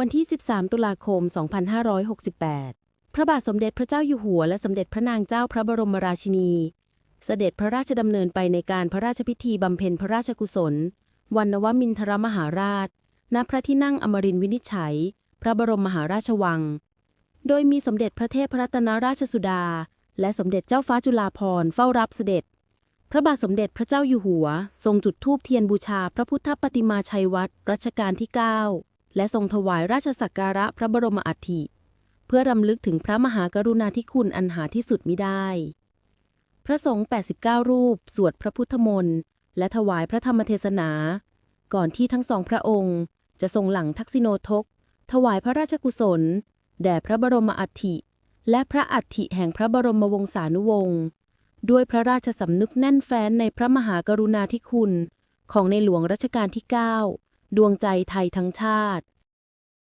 วันที่ 13 ตุลาคม 2568 พระบาทสมเด็จพระเจ้าอยู่หัว และสมเด็จพระนางเจ้าพระบรมราชินี เสด็จพระราชดำเนินไปในการพระราชพิธีบำเพ็ญพระราชกุศล วันนวมินทรมหาราช ณ พระที่นั่งอมรินทร์วินิจฉัย พระบรมมหาราชวัง โดยมีสมเด็จพระเทพรัตนราชสุดา และสมเด็จเจ้าฟ้าจุฬาภรณ์เฝ้ารับเสด็จ พระบาทสมเด็จพระเจ้าอยู่หัว ทรงจุดธูปเทียนบูชาพระพุทธปฏิมาชัยวัดรัชกาลที่ 9 และทรงถวายราชสักการะพระบรมอัฐิ เพื่อรำลึกถึงพระมหากรุณาธิคุณอันหาที่สุดมิได้ พระสงฆ์ 89 รูป สวดพระพุทธมนต์และถวายพระธรรมเทศนา ก่อนที่ทั้งสองพระองค์ จะทรงหลังทักษิโนทก ถวายพระราชกุศล แด่พระบรมอัฐิ และพระอัฐิแห่งพระบรมวงศานุวงศ์ด้วยพระราชสำนึกแน่นแฟ้นในพระมหากรุณาธิคุณ ของในหลวงรัชกาลที่ 9 ดวงใจไทยทั้งชาติ